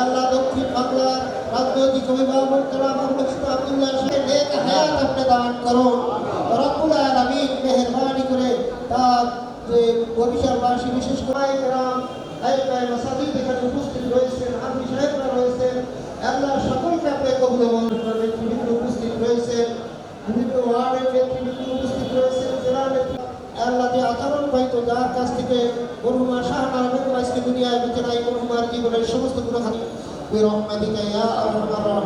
আল্লাহ দক্ষিণ বাংলার রাজনৈতিক আব্দুল্লাহ নেক হায়াত আপনি দান করুন। রব্বুল আলামিন মেহেরবানি করে তার যে বরিশালবাসী বিশেষ করে গ্রাম আইকায় মাসাজিদ এখানে উপস্থিত রয়েছেন হাফি সাহেবরা রয়েছেন। আল্লাহ সকলকে আপনি কবুল মন্ত্রণের নেতৃবৃন্দ উপস্থিত রয়েছেন। বিভিন্ন ওয়ার্ডের নেতৃবৃন্দ উপস্থিত রয়েছেন, জেলার নেতৃত্ব আল্লাহ যে আচরণ পাইতো যার কাছ থেকে শাহ মাহমুদ বিদায় বিচনায় অনুমার জীবনের সমস্ত গ্রহানি রহমাতিকা ইয়া আরহামার